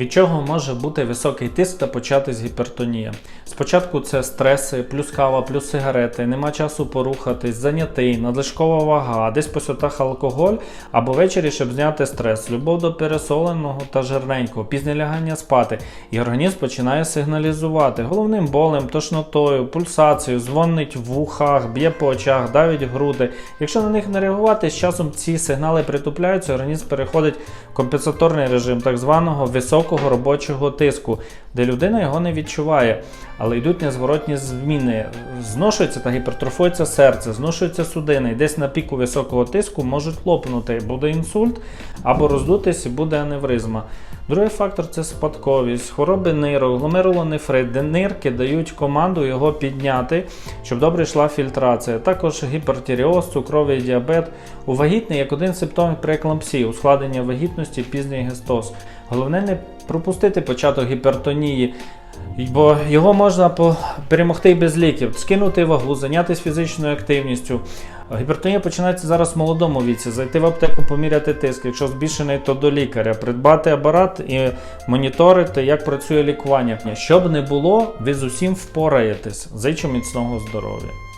Від чого може бути високий тиск та початись гіпертонія? Спочатку це стреси, плюс кава, плюс сигарети, нема часу порухатись, зайнятий, надлишкова вага, десь по святах алкоголь або ввечері, щоб зняти стрес, любов до пересоленого та жирненького, пізнє лягання спати, і організм починає сигналізувати головним болем, тошнотою, пульсацією, дзвонить в вухах, б'є по очах, давить груди. Якщо на них не реагувати, з часом ці сигнали притупляються, організм переходить в компенсаторний режим так званого високого робочого тиску, де людина його не відчуває, але йдуть незворотні зміни. Зношується та гіпертрофується серце, зношуються судини, і десь на піку високого тиску можуть лопнути, буде інсульт або роздутись буде аневризма. Другий фактор це спадковість, хвороби нирок, гломерулонефрит, де нирки дають команду його підняти, щоб добре йшла фільтрація. Також гіпертіріоз, цукровий діабет. У вагітний як один симптом прееклампсії, ускладнення вагітності, пізній гестоз. Головне не пропустити початок гіпертонії. Бо його можна перемогти без ліків, скинути вагу, зайнятися фізичною активністю. Гіпертонія починається зараз в молодому віці. Зайти в аптеку, поміряти тиск. Якщо збільшений, то до лікаря, придбати апарат і моніторити, як працює лікування. Щоб не було, ви з усім впораєтесь. Зичу міцного здоров'я.